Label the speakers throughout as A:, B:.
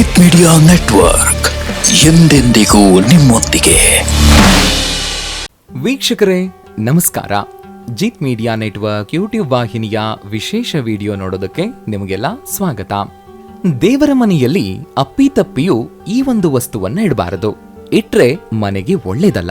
A: Jeet media network ಎಂದೆಂದಿಗೂ ನಿಮ್ಮೊಂದಿಗೆ.
B: ವೀಕ್ಷಕರೇ, ನಮಸ್ಕಾರ. ಜಿತ್ ಮೀಡಿಯಾ ನೆಟ್ವರ್ಕ್ ಯೂಟ್ಯೂಬ್ ವಾಹಿನಿಯ ವಿಶೇಷ ವಿಡಿಯೋ ನೋಡೋದಕ್ಕೆ ನಿಮಗೆಲ್ಲ ಸ್ವಾಗತ. ದೇವರ ಮನೆಯಲ್ಲಿ ಅಪ್ಪಿತಪ್ಪಿಯು ಈ ಒಂದು ವಸ್ತುವನ್ನ ಇಡಬಾರದು. ಇಟ್ರೆ ಮನೆಗೆ ಒಳ್ಳೇದಲ್ಲ.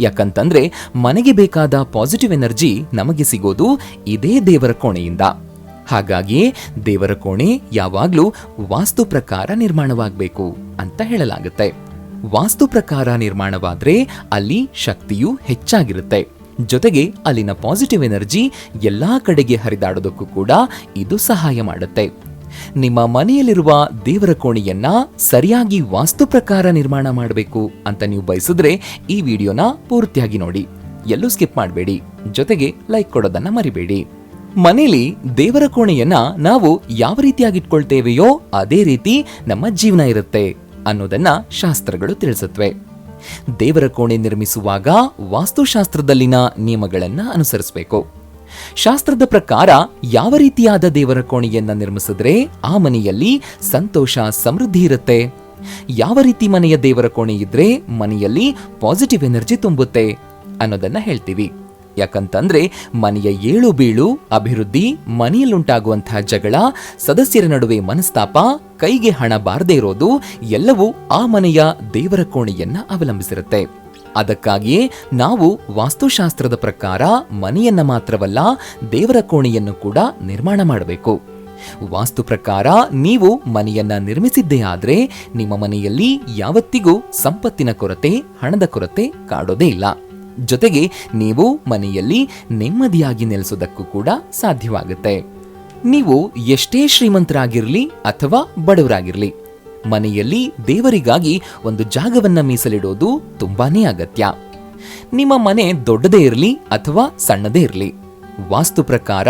B: ಯಾಕಂತಂದ್ರೆ ಮನೆಗೆ ಬೇಕಾದ ಪಾಸಿಟಿವ್ ಎನರ್ಜಿ ನಮಗೆ ಸಿಗೋದು ಇದೇ ದೇವರ ಕೋಣೆಯಿಂದ. ಹಾಗಾಗಿಯೇ ದೇವರ ಕೋಣೆ ಯಾವಾಗಲೂ ವಾಸ್ತು ಪ್ರಕಾರ ನಿರ್ಮಾಣವಾಗಬೇಕು ಅಂತ ಹೇಳಲಾಗುತ್ತೆ. ವಾಸ್ತು ಪ್ರಕಾರ ನಿರ್ಮಾಣವಾದ್ರೆ ಅಲ್ಲಿ ಶಕ್ತಿಯು ಹೆಚ್ಚಾಗಿರುತ್ತೆ. ಜೊತೆಗೆ ಅಲ್ಲಿನ ಪಾಸಿಟಿವ್ ಎನರ್ಜಿ ಎಲ್ಲಾ ಕಡೆಗೆ ಹರಿದಾಡೋದಕ್ಕೂ ಕೂಡ ಇದು ಸಹಾಯ ಮಾಡುತ್ತೆ. ನಿಮ್ಮ ಮನೆಯಲ್ಲಿರುವ ದೇವರ ಕೋಣೆಯನ್ನ ಸರಿಯಾಗಿ ವಾಸ್ತು ಪ್ರಕಾರ ನಿರ್ಮಾಣ ಮಾಡಬೇಕು ಅಂತ ನೀವು ಬಯಸಿದ್ರೆ ಈ ವಿಡಿಯೋನ ಪೂರ್ತಿಯಾಗಿ ನೋಡಿ. ಎಲ್ಲೂ ಸ್ಕಿಪ್ ಮಾಡಬೇಡಿ. ಜೊತೆಗೆ ಲೈಕ್ ಕೊಡೋದನ್ನ ಮರಿಬೇಡಿ. ಮನೆಯಲ್ಲಿ ದೇವರ ಕೋಣೆಯನ್ನ ನಾವು ಯಾವ ರೀತಿಯಾಗಿ ಇಟ್ಕೊಳ್ತೇವೆಯೋ ಅದೇ ರೀತಿ ನಮ್ಮ ಜೀವನ ಇರುತ್ತೆ ಅನ್ನೋದನ್ನ ಶಾಸ್ತ್ರಗಳು ತಿಳಿಸುತ್ತವೆ ದೇವರ ಕೋಣೆ ನಿರ್ಮಿಸುವಾಗ ವಾಸ್ತುಶಾಸ್ತ್ರದಲ್ಲಿನ ನಿಯಮಗಳನ್ನ ಅನುಸರಿಸಬೇಕು. ಶಾಸ್ತ್ರದ ಪ್ರಕಾರ ಯಾವ ರೀತಿಯಾದ ದೇವರ ಕೋಣೆಯನ್ನ ನಿರ್ಮಿಸಿದ್ರೆ ಆ ಮನೆಯಲ್ಲಿ ಸಂತೋಷ, ಸಮೃದ್ಧಿ ಇರುತ್ತೆ. ಯಾವ ರೀತಿ ಮನೆಯ ದೇವರ ಕೋಣೆ ಇದ್ರೆ ಮನೆಯಲ್ಲಿ ಪಾಸಿಟಿವ್ ಎನರ್ಜಿ ತುಂಬುತ್ತೆ ಅನ್ನೋದನ್ನ ಹೇಳ್ತೀವಿ. ಯಾಕಂತಂದ್ರೆ ಮನೆಯ ಏಳು ಬೀಳು, ಅಭಿವೃದ್ಧಿ ಮನೆಯಲ್ಲುಂಟಾಗುವಂತಹ ಜಗಳ, ಸದಸ್ಯರ ನಡುವೆ ಮನಸ್ತಾಪ, ಕೈಗೆ ಹಣ ಬಾರದೇ ಇರೋದು ಎಲ್ಲವೂ ಆ ಮನೆಯ ದೇವರ ಕೋಣೆಯನ್ನ ಅವಲಂಬಿಸಿರುತ್ತೆ. ಅದಕ್ಕಾಗಿಯೇ ನಾವು ವಾಸ್ತುಶಾಸ್ತ್ರದ ಪ್ರಕಾರ ಮನೆಯನ್ನ ಮಾತ್ರವಲ್ಲ ದೇವರ ಕೋಣೆಯನ್ನು ಕೂಡ ನಿರ್ಮಾಣ ಮಾಡಬೇಕು. ವಾಸ್ತು ಪ್ರಕಾರ ನೀವು ಮನೆಯನ್ನ ನಿರ್ಮಿಸಿದ್ದೇ ಆದರೆ ನಿಮ್ಮ ಮನೆಯಲ್ಲಿ ಯಾವತ್ತಿಗೂ ಸಂಪತ್ತಿನ ಕೊರತೆ, ಹಣದ ಕೊರತೆ ಕಾಡೋದೇ ಇಲ್ಲ. ಜೊತೆಗೆ ನೀವು ಮನೆಯಲ್ಲಿ ನೆಮ್ಮದಿಯಾಗಿ ನೆಲೆಸೋದಕ್ಕೂ ಕೂಡ ಸಾಧ್ಯವಾಗುತ್ತೆ. ನೀವು ಎಷ್ಟೇ ಶ್ರೀಮಂತರಾಗಿರಲಿ ಅಥವಾ ಬಡವರಾಗಿರ್ಲಿ ಮನೆಯಲ್ಲಿ ದೇವರಿಗಾಗಿ ಒಂದು ಜಾಗವನ್ನು ಮೀಸಲಿಡೋದು ತುಂಬಾನೇ ಅಗತ್ಯ. ನಿಮ್ಮ ಮನೆ ದೊಡ್ಡದೇ ಇರಲಿ ಅಥವಾ ಸಣ್ಣದೇ ಇರಲಿ. ವಾಸ್ತು ಪ್ರಕಾರ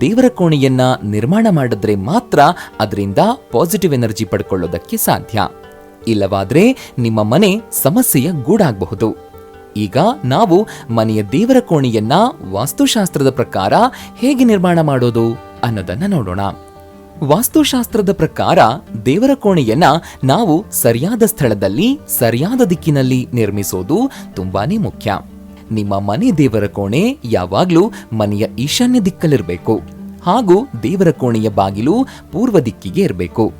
B: ದೇವರ ಕೋಣೆಯನ್ನ ನಿರ್ಮಾಣ ಮಾಡಿದ್ರೆ ಮಾತ್ರ ಅದರಿಂದ ಪಾಸಿಟಿವ್ ಎನರ್ಜಿ ಪಡ್ಕೊಳ್ಳೋದಕ್ಕೆ ಸಾಧ್ಯ. ಇಲ್ಲವಾದ್ರೆ ನಿಮ್ಮ ಮನೆ ಸಮಸ್ಯೆಯ ಗೂಡಾಗಬಹುದು. ಈಗ ನಾವು ಮನೆಯ ದೇವರ ಕೋಣೆಯನ್ನ ವಾಸ್ತುಶಾಸ್ತ್ರದ ಪ್ರಕಾರ ಹೇಗೆ ನಿರ್ಮಾಣ ಮಾಡೋದು ಅನ್ನೋದನ್ನ ನೋಡೋಣ. ವಾಸ್ತುಶಾಸ್ತ್ರದ ಪ್ರಕಾರ ದೇವರ ಕೋಣೆಯನ್ನ ನಾವು ಸರಿಯಾದ ಸ್ಥಳದಲ್ಲಿ, ಸರಿಯಾದ ದಿಕ್ಕಿನಲ್ಲಿ ನಿರ್ಮಿಸೋದು ತುಂಬಾನೇ ಮುಖ್ಯ. ನಿಮ್ಮ ಮನೆ ದೇವರ ಕೋಣೆ ಯಾವಾಗ್ಲೂ ಮನೆಯ ಈಶಾನ್ಯ ದಿಕ್ಕಲ್ಲಿರಬೇಕು. ಹಾಗೂ ದೇವರ ಕೋಣೆಯ ಬಾಗಿಲು ಪೂರ್ವ ದಿಕ್ಕಿಗೆ ಇರಬೇಕು.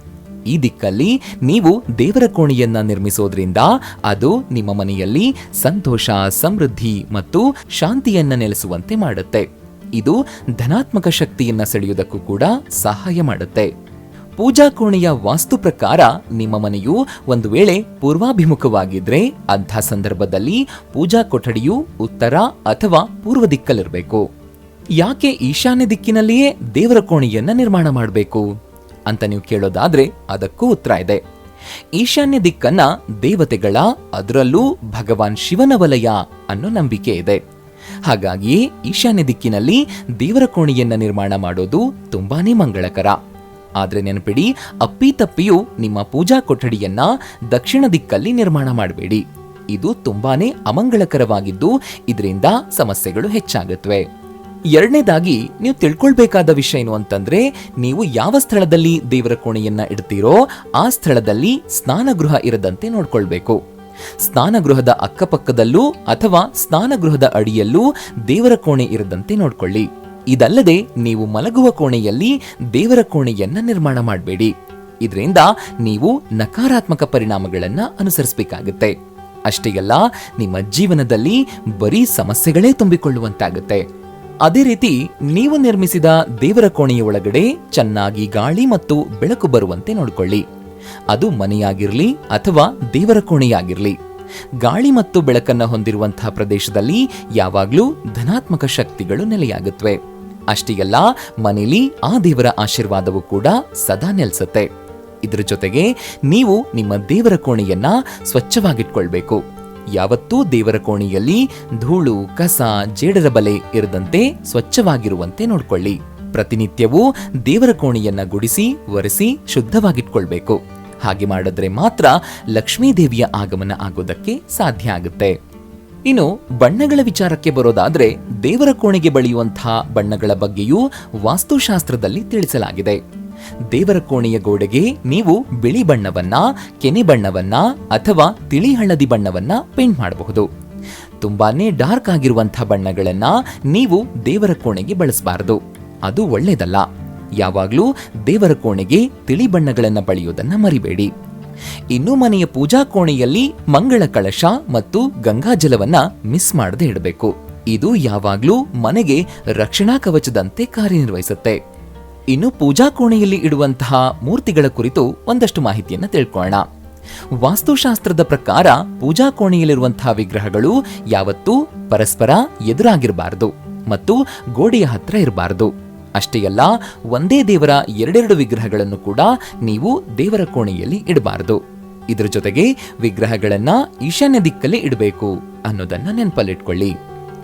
B: ಈ ದಿಕ್ಕಲ್ಲಿ ನೀವು ದೇವರ ಕೋಣೆಯನ್ನ ನಿರ್ಮಿಸೋದ್ರಿಂದ ಅದು ನಿಮ್ಮ ಮನೆಯಲ್ಲಿ ಸಂತೋಷ, ಸಮೃದ್ಧಿ ಮತ್ತು ಶಾಂತಿಯನ್ನ ನೆಲೆಸುವಂತೆ ಮಾಡುತ್ತೆ. ಇದು ಧನಾತ್ಮಕ ಶಕ್ತಿಯನ್ನ ಸೆಳೆಯುವುದಕ್ಕೂ ಕೂಡ ಸಹಾಯ ಮಾಡುತ್ತೆ. ಪೂಜಾ ಕೋಣೆಯ ವಾಸ್ತು ಪ್ರಕಾರ ನಿಮ್ಮ ಮನೆಯು ಒಂದು ವೇಳೆ ಪೂರ್ವಾಭಿಮುಖವಾಗಿದ್ರೆ ಅಂಥ ಸಂದರ್ಭದಲ್ಲಿ ಪೂಜಾ ಕೊಠಡಿಯು ಉತ್ತರ ಅಥವಾ ಪೂರ್ವ ದಿಕ್ಕಲ್ಲಿರಬೇಕು. ಯಾಕೆ ಈಶಾನ್ಯ ದಿಕ್ಕಿನಲ್ಲಿಯೇ ದೇವರ ಕೋಣೆಯನ್ನ ನಿರ್ಮಾಣ ಮಾಡಬೇಕು? ಅಂತ ನೀವು ಕೇಳೋದಾದ್ರೆ ಅದಕ್ಕೂ ಉತ್ತರ ಇದೆ. ಈಶಾನ್ಯ ದಿಕ್ಕನ್ನ ದೇವತೆಗಳ ಅದರಲ್ಲೂ ಭಗವಾನ್ ಶಿವನ ವಲಯ ಅನ್ನೋ ನಂಬಿಕೆ ಇದೆ. ಹಾಗಾಗಿಯೇ ಈಶಾನ್ಯ ದಿಕ್ಕಿನಲ್ಲಿ ದೇವರ ಕೋಣೆಯನ್ನ ನಿರ್ಮಾಣ ಮಾಡೋದು ತುಂಬಾನೇ ಮಂಗಳಕರ. ಆದ್ರೆ ನೆನಪಿಡಿ ಅಪ್ಪಿತಪ್ಪಿಯು ನಿಮ್ಮ ಪೂಜಾ ಕೊಠಡಿಯನ್ನ ದಕ್ಷಿಣ ದಿಕ್ಕಲ್ಲಿ ನಿರ್ಮಾಣ ಮಾಡಬೇಡಿ. ಇದು ತುಂಬಾನೇ ಅಮಂಗಳಕರವಾಗಿದ್ದು ಇದರಿಂದ ಸಮಸ್ಯೆಗಳು ಹೆಚ್ಚಾಗುತ್ತವೆ ಎರಡನೇದಾಗಿ, ನೀವು ತಿಳ್ಕೊಳ್ಬೇಕಾದ ವಿಷಯ ಏನು ಅಂತಂದ್ರೆ, ನೀವು ಯಾವ ಸ್ಥಳದಲ್ಲಿ ದೇವರ ಕೋಣೆಯನ್ನ ಇಡ್ತೀರೋ ಆ ಸ್ಥಳದಲ್ಲಿ ಸ್ನಾನಗೃಹ ಇರದಂತೆ ನೋಡ್ಕೊಳ್ಬೇಕು. ಸ್ನಾನಗೃಹದ ಅಕ್ಕಪಕ್ಕದಲ್ಲೂ ಅಥವಾ ಸ್ನಾನಗೃಹದ ಅಡಿಯಲ್ಲೂ ದೇವರ ಕೋಣೆ ಇರದಂತೆ ನೋಡ್ಕೊಳ್ಳಿ. ಇದಲ್ಲದೆ ನೀವು ಮಲಗುವ ಕೋಣೆಯಲ್ಲಿ ದೇವರ ಕೋಣೆಯನ್ನ ನಿರ್ಮಾಣ ಮಾಡಬೇಡಿ. ಇದರಿಂದ ನೀವು ನಕಾರಾತ್ಮಕ ಪರಿಣಾಮಗಳನ್ನು ಅನುಸರಿಸಬೇಕಾಗುತ್ತೆ. ಅಷ್ಟೇ ಅಲ್ಲ, ನಿಮ್ಮ ಜೀವನದಲ್ಲಿ ಬರೀ ಸಮಸ್ಯೆಗಳೇ ತುಂಬಿಕೊಳ್ಳುವಂತಾಗುತ್ತೆ. ಅದೇ ರೀತಿ ನೀವು ನಿರ್ಮಿಸಿದ ದೇವರ ಕೋಣೆಯ ಒಳಗಡೆ ಚೆನ್ನಾಗಿ ಗಾಳಿ ಮತ್ತು ಬೆಳಕು ಬರುವಂತೆ ನೋಡಿಕೊಳ್ಳಿ. ಅದು ಮನೆಯಾಗಿರಲಿ ಅಥವಾ ದೇವರ ಕೋಣೆಯಾಗಿರಲಿ. ಗಾಳಿ ಮತ್ತು ಬೆಳಕನ್ನು ಹೊಂದಿರುವಂತಹ ಪ್ರದೇಶದಲ್ಲಿ ಯಾವಾಗಲೂ ಧನಾತ್ಮಕ ಶಕ್ತಿಗಳು ನೆಲೆಯಾಗುತ್ತವೆ. ಅಷ್ಟೇ ಅಲ್ಲ, ಮನೆಯಲ್ಲಿ ಆ ದೇವರ ಆಶೀರ್ವಾದವು ಕೂಡ ಸದಾ ನೆಲೆಸುತ್ತೆ. ಇದರ ಜೊತೆಗೆ ನೀವು ನಿಮ್ಮ ದೇವರ ಕೋಣೆಯನ್ನ ಸ್ವಚ್ಛವಾಗಿಟ್ಕೊಳ್ಬೇಕು. ಯಾವತ್ತೂ ದೇವರ ಕೋಣೆಯಲ್ಲಿ ಧೂಳು, ಕಸ, ಜೇಡರ ಬಲೆ ಇರದಂತೆ ಸ್ವಚ್ಛವಾಗಿರುವಂತೆ ನೋಡ್ಕೊಳ್ಳಿ. ಪ್ರತಿನಿತ್ಯವೂ ದೇವರ ಕೋಣೆಯನ್ನ ಗುಡಿಸಿ, ಒರೆಸಿ, ಶುದ್ಧವಾಗಿಟ್ಕೊಳ್ಬೇಕು. ಹಾಗೆ ಮಾಡಿದ್ರೆ ಮಾತ್ರ ಲಕ್ಷ್ಮೀ ದೇವಿಯ ಆಗಮನ ಆಗೋದಕ್ಕೆ ಸಾಧ್ಯ ಆಗುತ್ತೆ. ಇನ್ನು ಬಣ್ಣಗಳ ವಿಚಾರಕ್ಕೆ ಬರೋದಾದ್ರೆ ದೇವರ ಕೋಣೆಗೆ ಬಳಿಯುವಂತಹ ಬಣ್ಣಗಳ ಬಗ್ಗೆಯೂ ವಾಸ್ತುಶಾಸ್ತ್ರದಲ್ಲಿ ತಿಳಿಸಲಾಗಿದೆ. ದೇವರ ಕೋಣೆಯ ಗೋಡೆಗೆ ನೀವು ಬಿಳಿ ಬಣ್ಣವನ್ನ, ಕೆನೆ ಬಣ್ಣವನ್ನ ಅಥವಾ ತಿಳಿ ಹಳದಿ ಬಣ್ಣವನ್ನ ಪೇಂಟ್ ಮಾಡಬಹುದು. ತುಂಬಾನೇ ಡಾರ್ಕ್ ಆಗಿರುವಂತಹ ಬಣ್ಣಗಳನ್ನ ನೀವು ದೇವರ ಕೋಣೆಗೆ ಬಳಸಬಾರದು. ಅದು ಒಳ್ಳೆಯದಲ್ಲ ಯಾವಾಗಲೂ ದೇವರ ಕೋಣೆಗೆ ತಿಳಿ ಬಣ್ಣಗಳನ್ನು ಬಳಿಯೋದನ್ನು ಮರಿಬೇಡಿ. ಇನ್ನು ಮನೆಯ ಪೂಜಾ ಕೋಣೆಯಲ್ಲಿ ಮಂಗಳ ಕಳಶ ಮತ್ತು ಗಂಗಾಜಲವನ್ನ ಮಿಸ್ ಮಾಡದೆ ಇಡಬೇಕು. ಇದು ಯಾವಾಗ್ಲೂ ಮನೆಗೆ ರಕ್ಷಣಾ ಕವಚದಂತೆ ಕಾರ್ಯನಿರ್ವಹಿಸುತ್ತೆ. ಇನ್ನು ಪೂಜಾ ಕೋಣೆಯಲ್ಲಿ ಇಡುವಂತಹ ಮೂರ್ತಿಗಳ ಕುರಿತು ಒಂದಷ್ಟು ಮಾಹಿತಿಯನ್ನ ತಿಳ್ಕೊಳ್ಳೋಣ. ವಾಸ್ತುಶಾಸ್ತ್ರದ ಪ್ರಕಾರ ಪೂಜಾ ಕೋಣೆಯಲ್ಲಿರುವಂತಹ ವಿಗ್ರಹಗಳು ಯಾವತ್ತೂ ಪರಸ್ಪರ ಎದುರಾಗಿರಬಾರದು ಮತ್ತು ಗೋಡೆಯ ಹತ್ರ ಇರಬಾರದು. ಅಷ್ಟೇ ಅಲ್ಲ ಒಂದೇ ದೇವರ ಎರಡೆರಡು ವಿಗ್ರಹಗಳನ್ನು ಕೂಡ ನೀವು ದೇವರ ಕೋಣೆಯಲ್ಲಿ ಇಡಬಾರದು. ಇದರ ಜೊತೆಗೆ ವಿಗ್ರಹಗಳನ್ನ ಈಶಾನ್ಯ ದಿಕ್ಕಲ್ಲಿ ಇಡಬೇಕು ಅನ್ನೋದನ್ನ ನೆನಪಲ್ಲಿಟ್ಕೊಳ್ಳಿ.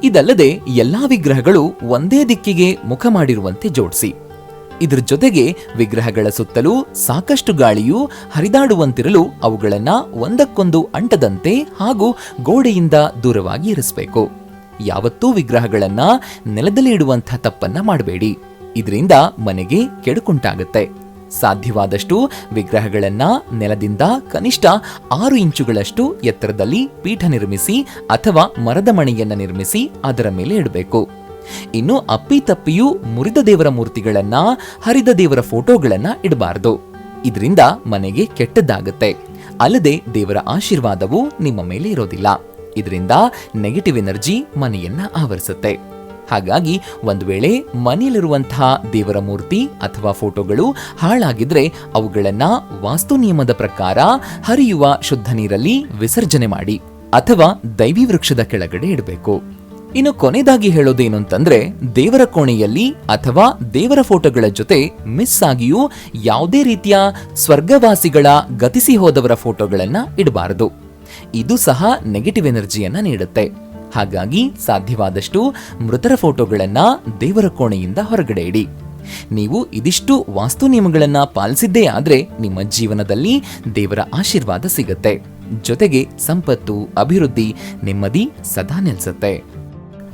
B: ಇದಲ್ಲದೆ ಎಲ್ಲಾ ವಿಗ್ರಹಗಳು ಒಂದೇ ದಿಕ್ಕಿಗೆ ಮುಖ ಮಾಡಿರುವಂತೆ ಜೋಡಿಸಿ. ಇದರ ಜೊತೆಗೆ ವಿಗ್ರಹಗಳ ಸುತ್ತಲೂ ಸಾಕಷ್ಟು ಗಾಳಿಯು ಹರಿದಾಡುವಂತಿರಲು ಅವುಗಳನ್ನ ಒಂದಕ್ಕೊಂದು ಅಂಟದಂತೆ ಹಾಗೂ ಗೋಡೆಯಿಂದ ದೂರವಾಗಿ ಇರಿಸಬೇಕು. ಯಾವತ್ತೂ ವಿಗ್ರಹಗಳನ್ನ ನೆಲದಲ್ಲಿ ಇಡುವಂತಹ ತಪ್ಪನ್ನ ಮಾಡಬೇಡಿ. ಇದರಿಂದ ಮನೆಗೆ ಕೆಡುಕುಂಟಾಗುತ್ತೆ. ಸಾಧ್ಯವಾದಷ್ಟು ವಿಗ್ರಹಗಳನ್ನ ನೆಲದಿಂದ ಕನಿಷ್ಠ ಆರು ಇಂಚುಗಳಷ್ಟು ಎತ್ತರದಲ್ಲಿ ಪೀಠ ನಿರ್ಮಿಸಿ ಅಥವಾ ಮರದ ಮಣೆಯನ್ನ ನಿರ್ಮಿಸಿ ಅದರ ಮೇಲೆ ಇಡಬೇಕು. ಇನ್ನು ಅಪ್ಪಿತಪ್ಪಿಯೂ ಮುರಿದ ದೇವರ ಮೂರ್ತಿಗಳನ್ನ, ಹರಿದ ದೇವರ ಫೋಟೋಗಳನ್ನ ಇಡಬಾರದು. ಇದರಿಂದ ಮನೆಗೆ ಕೆಟ್ಟದ್ದಾಗುತ್ತೆ. ಅಲ್ಲದೆ ದೇವರ ಆಶೀರ್ವಾದವು ನಿಮ್ಮ ಮೇಲೆ ಇರೋದಿಲ್ಲ. ಇದರಿಂದ ನೆಗೆಟಿವ್ ಎನರ್ಜಿ ಮನೆಯನ್ನ ಆವರಿಸುತ್ತೆ. ಹಾಗಾಗಿ ಒಂದು ವೇಳೆ ಮನೆಯಲ್ಲಿರುವಂತಹ ದೇವರ ಮೂರ್ತಿ ಅಥವಾ ಫೋಟೋಗಳು ಹಾಳಾಗಿದ್ರೆ ಅವುಗಳನ್ನ ವಾಸ್ತು ನಿಯಮದ ಪ್ರಕಾರ ಹರಿಯುವ ಶುದ್ಧ ನೀರಲ್ಲಿ ವಿಸರ್ಜನೆ ಮಾಡಿ ಅಥವಾ ದೈವಿ ವೃಕ್ಷದ ಕೆಳಗಡೆ ಇಡಬೇಕು. ಇನ್ನು ಕೊನೆಯದಾಗಿ ಹೇಳೋದೇನು ಅಂತಂದ್ರೆ ದೇವರ ಕೋಣೆಯಲ್ಲಿ ಅಥವಾ ದೇವರ ಫೋಟೋಗಳ ಜೊತೆ ಮಿಸ್ ಆಗಿಯೂ ಯಾವುದೇ ರೀತಿಯ ಸ್ವರ್ಗವಾಸಿಗಳ ಗತಿಸಿ ಹೋದವರ ಫೋಟೋಗಳನ್ನ ಇಡಬಾರದು. ಇದು ಸಹ ನೆಗೆಟಿವ್ ಎನರ್ಜಿಯನ್ನ ನೀಡುತ್ತೆ. ಹಾಗಾಗಿ ಸಾಧ್ಯವಾದಷ್ಟು ಮೃತರ ಫೋಟೋಗಳನ್ನ ದೇವರ ಕೋಣೆಯಿಂದ ಹೊರಗಡೆ ಇಡಿ. ನೀವು ಇದಿಷ್ಟು ವಾಸ್ತು ನಿಯಮಗಳನ್ನ ಪಾಲಿಸಿದ್ದೇ ಆದ್ರೆ ನಿಮ್ಮ ಜೀವನದಲ್ಲಿ ದೇವರ ಆಶೀರ್ವಾದ ಸಿಗುತ್ತೆ. ಜೊತೆಗೆ ಸಂಪತ್ತು, ಅಭಿವೃದ್ಧಿ ನೆಮ್ಮದಿ ಸದಾ ನೆಲೆಸುತ್ತೆ.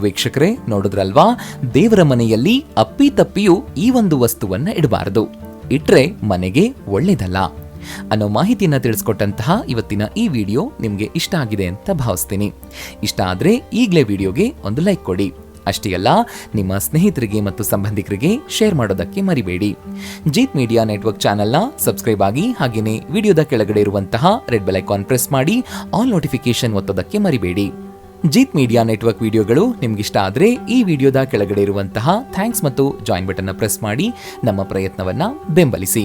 B: ವೀಕ್ಷಕರೇ, ನೋಡಿದ್ರಲ್ವಾ? ದೇವರ ಮನೆಯಲ್ಲಿ ಅಪ್ಪಿ ತಪ್ಪಿಯೂ ಈ ಒಂದು ವಸ್ತುವನ್ನ ಇಡಬಾರದು. ಇಟ್ರೆ ಮನೆಗೆ ಒಳ್ಳೇದಲ್ಲ. ಅನ್ನೋ ಮಾಹಿತಿಯನ್ನು ತಿಳಿಸ್ಕೊಟ್ಟಂತಹ ಇವತ್ತಿನ ಈ ವಿಡಿಯೋ ನಿಮಗೆ ಇಷ್ಟ ಆಗಿದೆ ಅಂತ ಭಾವಿಸ್ತೀನಿ. ಇಷ್ಟ ಆದರೆ ಈಗಲೇ ವಿಡಿಯೋಗೆ ಒಂದು ಲೈಕ್ ಕೊಡಿ. ಅಷ್ಟೇ ಅಲ್ಲ, ನಿಮ್ಮ ಸ್ನೇಹಿತರಿಗೆ ಮತ್ತು ಸಂಬಂಧಿಕರಿಗೆ ಶೇರ್ ಮಾಡೋದಕ್ಕೆ ಮರಿಬೇಡಿ. ಜೀತ್ ಮೀಡಿಯಾ ನೆಟ್ವರ್ಕ್ ಚಾನೆಲ್ನ ಸಬ್ಸ್ಕ್ರೈಬ್ ಆಗಿ ಹಾಗೆಯೇ ವಿಡಿಯೋದ ಕೆಳಗಡೆ ಇರುವಂತಹ ರೆಡ್ ಬೆಲ್ ಐಕಾನ್ ಪ್ರೆಸ್ ಮಾಡಿ ಆಲ್ ನೋಟಿಫಿಕೇಶನ್ ಒತ್ತೋದಕ್ಕೆ ಮರಿಬೇಡಿ. ಜೀತ್ ಮೀಡಿಯಾ ನೆಟ್ವರ್ಕ್ ವಿಡಿಯೋಗಳು ನಿಮ್ಗಿಷ್ಟ ಆದರೆ ಈ ವಿಡಿಯೋದ ಕೆಳಗಡೆ ಇರುವಂತಹ ಥ್ಯಾಂಕ್ಸ್ ಮತ್ತು ಜಾಯಿನ್ ಬಟನ್ನ ಪ್ರೆಸ್ ಮಾಡಿ ನಮ್ಮ ಪ್ರಯತ್ನವನ್ನು ಬೆಂಬಲಿಸಿ.